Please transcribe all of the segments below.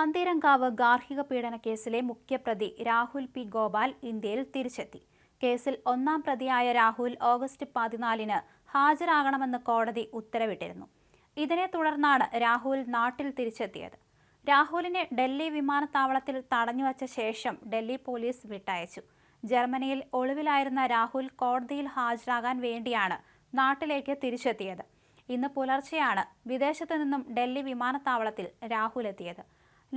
പന്തീരങ്കാവ് ഗാർഹിക പീഡന കേസിലെ മുഖ്യപ്രതി രാഹുൽ പി ഗോപാൽ ഇന്ത്യയിൽ തിരിച്ചെത്തി. കേസിൽ ഒന്നാം പ്രതിയായ രാഹുൽ ഓഗസ്റ്റ് പതിനാലിന് ഹാജരാകണമെന്ന് കോടതി ഉത്തരവിട്ടിരുന്നു. ഇതിനെ തുടർന്നാണ് രാഹുൽ നാട്ടിൽ തിരിച്ചെത്തിയത്. രാഹുലിനെ ഡൽഹി വിമാനത്താവളത്തിൽ തടഞ്ഞുവച്ച ശേഷം ഡൽഹി പോലീസ് വിട്ടയച്ചു. ജർമ്മനിയിൽ ഒളിവിലായിരുന്ന രാഹുൽ കോടതിയിൽ ഹാജരാകാൻ വേണ്ടിയാണ് നാട്ടിലേക്ക് തിരിച്ചെത്തിയത്. ഇന്ന് പുലർച്ചെയാണ് വിദേശത്തു നിന്നും ഡൽഹി വിമാനത്താവളത്തിൽ രാഹുൽ എത്തിയത്.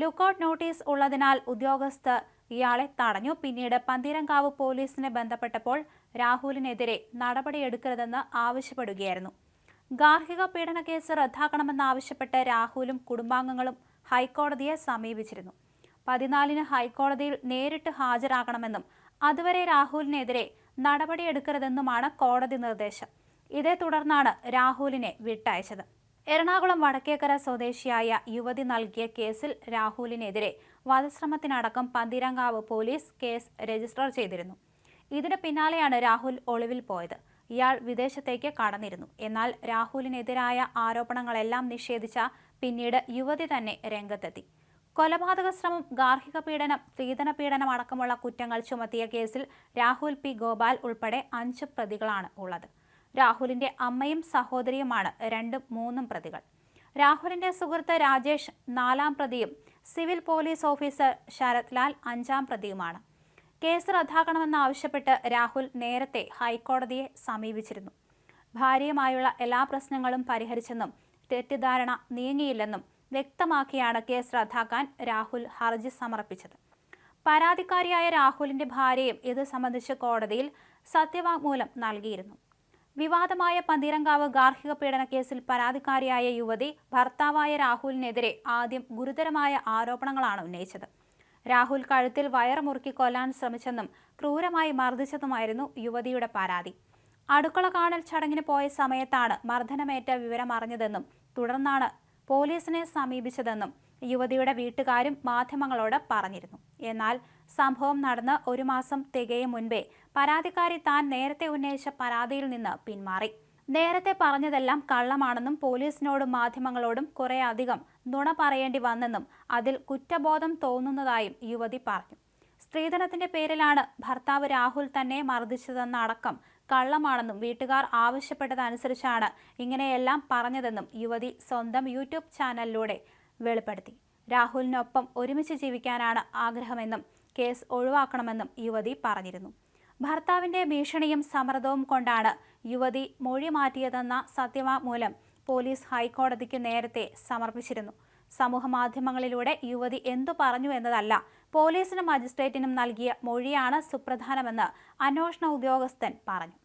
ലുക്കൌട്ട് നോട്ടീസ് ഉള്ളതിനാൽ ഉദ്യോഗസ്ഥർ ഇയാളെ തടഞ്ഞു. പിന്നീട് പന്തീരങ്കാവ് പോലീസിനെ ബന്ധപ്പെട്ടപ്പോൾ രാഹുലിനെതിരെ നടപടിയെടുക്കരുതെന്ന് ആവശ്യപ്പെടുകയായിരുന്നു. ഗാർഹിക പീഡന കേസ് റദ്ദാക്കണമെന്നാവശ്യപ്പെട്ട് രാഹുലും കുടുംബാംഗങ്ങളും ഹൈക്കോടതിയെ സമീപിച്ചിരുന്നു. പതിനാലിന് ഹൈക്കോടതിയിൽ നേരിട്ട് ഹാജരാകണമെന്നും അതുവരെ രാഹുലിനെതിരെ നടപടിയെടുക്കരുതെന്നുമാണ് കോടതി നിർദ്ദേശം. ഇതേ തുടർന്നാണ് രാഹുലിനെ വിട്ടയച്ചത്. എറണാകുളം വടക്കേക്കര സ്വദേശിയായ യുവതി നൽകിയ കേസിൽ രാഹുലിനെതിരെ വധശ്രമത്തിനടക്കം പന്തിരങ്കാവ് പോലീസ് കേസ് രജിസ്റ്റർ ചെയ്തിരുന്നു. ഇതിന് പിന്നാലെയാണ് രാഹുൽ ഒളിവിൽ പോയത്. ഇയാൾ വിദേശത്തേക്ക് കടന്നിരുന്നു. എന്നാൽ രാഹുലിനെതിരായ ആരോപണങ്ങളെല്ലാം നിഷേധിച്ച പിന്നീട് യുവതി തന്നെ രംഗത്തെത്തി. കൊലപാതക ശ്രമം ഗാർഹിക പീഡനം സ്ത്രീധന പീഡനം അടക്കമുള്ള കുറ്റങ്ങൾ ചുമത്തിയ കേസിൽ രാഹുൽ പി ഗോപാൽ ഉൾപ്പെടെ അഞ്ച് പ്രതികളാണ് ഉള്ളത്. രാഹുലിന്റെ അമ്മയും സഹോദരിയുമാണ് രണ്ടും മൂന്നും പ്രതികൾ. രാഹുലിന്റെ സുഹൃത്ത് രാജേഷ് നാലാം പ്രതിയും civil police officer Sarath Lal അഞ്ചാം പ്രതിയുമാണ്. കേസ് റദ്ദാക്കണമെന്നാവശ്യപ്പെട്ട് രാഹുൽ നേരത്തെ ഹൈക്കോടതിയെ സമീപിച്ചിരുന്നു. ഭാര്യയുമായുള്ള എല്ലാ പ്രശ്നങ്ങളും പരിഹരിച്ചെന്നും തെറ്റിദ്ധാരണ നീങ്ങിയില്ലെന്നും വ്യക്തമാക്കിയാണ് കേസ് റദ്ദാക്കാൻ രാഹുൽ ഹർജി സമർപ്പിച്ചത്. പരാതിക്കാരിയായ രാഹുലിന്റെ ഭാര്യയും ഇത് സംബന്ധിച്ച് കോടതിയിൽ സത്യവാങ്മൂലം നൽകിയിരുന്നു. വിവാദമായ പന്തീരങ്കാവ് ഗാർഹിക പീഡന കേസിൽ പരാതിക്കാരിയായ യുവതി ഭർത്താവായ രാഹുലിനെതിരെ ആദ്യം ഗുരുതരമായ ആരോപണങ്ങളാണ് ഉന്നയിച്ചത്. രാഹുൽ കഴുത്തിൽ വയറുമുറുക്കി കൊല്ലാൻ ശ്രമിച്ചെന്നും ക്രൂരമായി മർദ്ദിച്ചതുമായിരുന്നു യുവതിയുടെ പരാതി. അടുക്കള കാണൽ ചടങ്ങിന് പോയ സമയത്താണ് മർദ്ദനമേറ്റ വിവരം അറിഞ്ഞതെന്നും തുടർന്നാണ് പോലീസിനെ സമീപിച്ചതെന്നും യുവതിയുടെ വീട്ടുകാരും മാധ്യമങ്ങളോട് പറഞ്ഞിരുന്നു. എന്നാൽ സംഭവം നടന്ന് ഒരു മാസം തികയും മുൻപേ പരാതിക്കാരി താൻ നേരത്തെ ഉന്നയിച്ച പരാതിയിൽ നിന്ന് പിന്മാറി. നേരത്തെ പറഞ്ഞതെല്ലാം കള്ളമാണെന്നും പോലീസിനോടും മാധ്യമങ്ങളോടും കുറേയധികം അധികം നുണ പറയേണ്ടി വന്നെന്നും അതിൽ കുറ്റബോധം തോന്നുന്നതായും യുവതി പറഞ്ഞു. സ്ത്രീധനത്തിന്റെ പേരിലാണ് ഭർത്താവ് രാഹുൽ തന്നെ മർദ്ദിച്ചതെന്നടക്കം കള്ളമാണെന്നും വീട്ടുകാർ ആവശ്യപ്പെട്ടതനുസരിച്ചാണ് ഇങ്ങനെയെല്ലാം പറഞ്ഞതെന്നും യുവതി സ്വന്തം യൂട്യൂബ് ചാനലിലൂടെ വെളിപ്പെടുത്തി. രാഹുലിനൊപ്പം ഒരുമിച്ച് ജീവിക്കാനാണ് ആഗ്രഹമെന്നും കേസ് ഒഴിവാക്കണമെന്നും യുവതി പറഞ്ഞിരുന്നു. ഭർത്താവിന്റെ ഭീഷണിയും സമ്മർദ്ദവും കൊണ്ടാണ് യുവതി മൊഴി മാറ്റിയതെന്ന സത്യവാങ്മൂലം പോലീസ് ഹൈക്കോടതിക്ക് നേരത്തെ സമർപ്പിച്ചിരുന്നു. സമൂഹമാധ്യമങ്ങളിലൂടെ യുവതി എന്തു പറഞ്ഞു എന്നതല്ല പോലീസിനും മജിസ്ട്രേറ്റിനും നൽകിയ മൊഴിയാണ് സുപ്രധാനമെന്ന് അന്വേഷണ ഉദ്യോഗസ്ഥൻ പറഞ്ഞു.